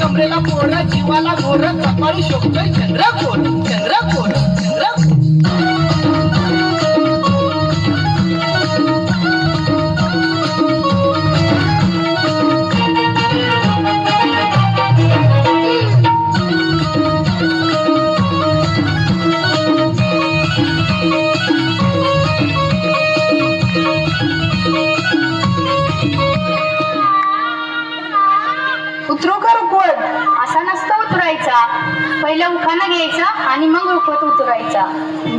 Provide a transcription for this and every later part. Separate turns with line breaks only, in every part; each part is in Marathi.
कमरेला पोर जीवाला घोर कपाळी शोभतोय चंद्रकोर चंद्रकोर चंद्र
उखाणा घ्यायचा आणि मग रुखवत उतरायचा.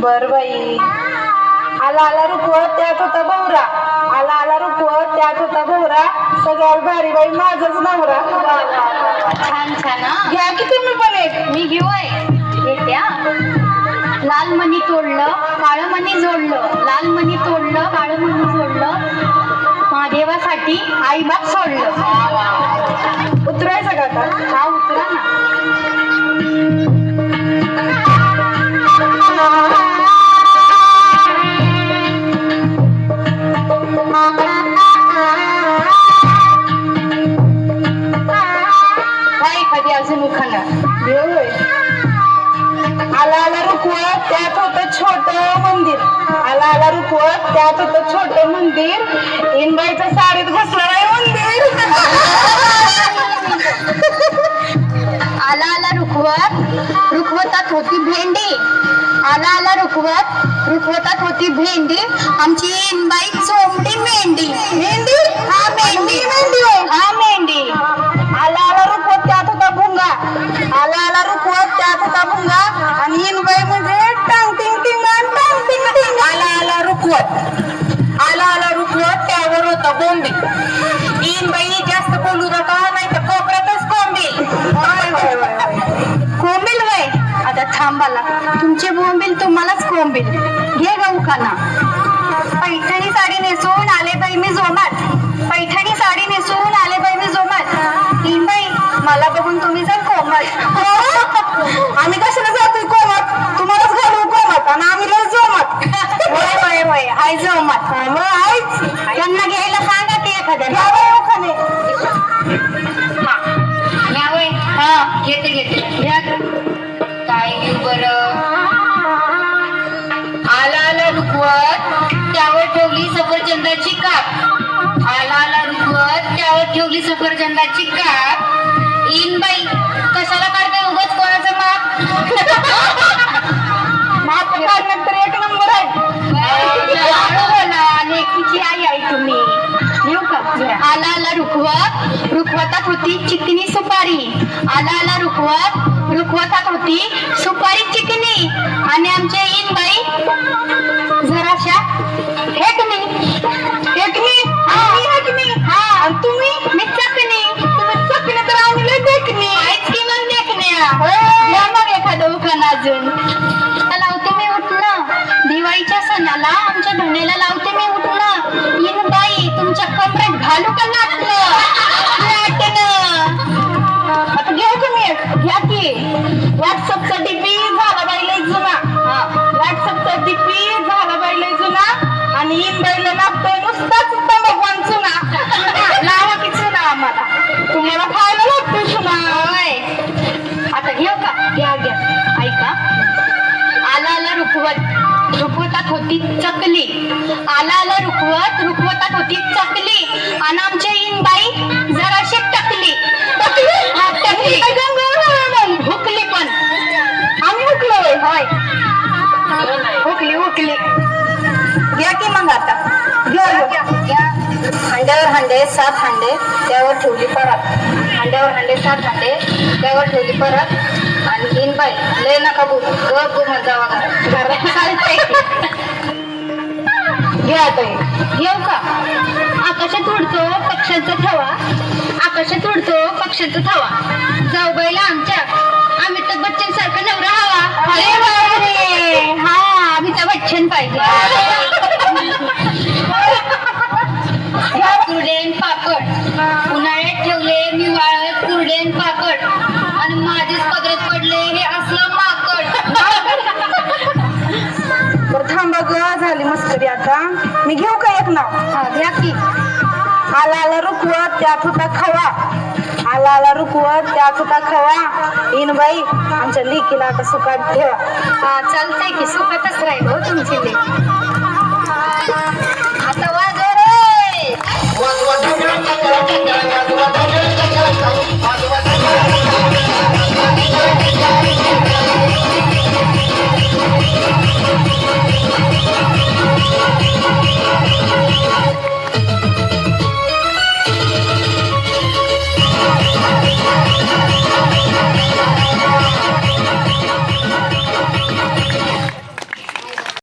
बर बाई. आला आला रुकवत त्यात होता भवरा. आला आला रुकवत त्यात होता भवरा. सगळ्यात भारी बाई माझाच नवरा.
छान छान
घ्या की तुम्ही पण एक.
मी घेऊ आहे. येत्या लाल मणी तोडलं काळं मणी जोडलं. लाल मणी तोडलं काळं मणी जोडलं. महादेवासाठी आई बाप सोडलं.
उतरायचं का
हा
देव. आला आला रुकवत त्यात होतं छोट मंदिर. आला आला रुकवत त्यात होतं छोट मंदिर. इनबाईच्या साडीत घुसलं नाही मंदिर.
आला आला रुखवत रुखवतात होती भेंडी. आला आला रुखवत रुखवतात होती भेंडी. आमची इनबाई चोमडी मेंढी. मेंढी? हा मेंढी. थांबाला तुमचे बोंबील तुम्हालाच कोंबील घे गा उखाणा पैठणी साडी नेसून आले बाई मी जोमात. पैठणी साडी नेसून आले बाई मी जोमात. इनबाई मला बघून तुम्ही जर कोमत
आम्ही कशाला जातोय कोमत तुम्हालाच घालू कोमत आणि आम्ही लय जोमत.
वय वय हाय. जोमात.
मग आईच
त्यांना घ्यायला सांगा
बाई
वय हा घेते घेते. त्यावर ठेवली सफरचंदाची काप. इन बाई कशाला काढते उगाच कोणाचं माप
माप काढण्यात तर एक नंबर आहे.
आई आहे तुम्ही. येऊ का? आला आला रुखवत. रुखवतात होती चिकनी सुपारी. आला आला रुखवत. रुखवतात होती सुपारी चिकनी. आणि आमच्या इन बाई জন্য ऐका आला आला रुखवत. रुखवतात होती चकली. आला आला रुखवत रुखवतात होती चकली. आणि आमच्या इन बाई जराशी टकली. हा, टकली. हुकली पण.
आम्ही हुकलोय
होय. हुकली हुकली.
घ्या की मग आता. घ्या. घ्या.
घ्या. हांड्यावर हांडे सात हांडे. त्यावर ठेवली परत. हांड्यावर हांडे सात हांडे. त्यावर ठेवली परत. आणि तीन बाई लय नका बू गप घुमत जावा घ्या ताई घेऊ का? आकाशात उडतो पक्ष्यांचा थवा आकाशात उडतो पक्ष्यांचा थवा जाऊ बाईला आमच्या. मी
घेऊ का एक नाव?
हा घ्या की.
आला आला रुकवत त्यात होता खवा. आला आला रुकवत त्यात होता खवा. इन बाई आमच्या लेकीला आता सुखात ठेवा.
हा चालतंय की सुखातच राहील हो तुमची लेक. आता वाजव रे.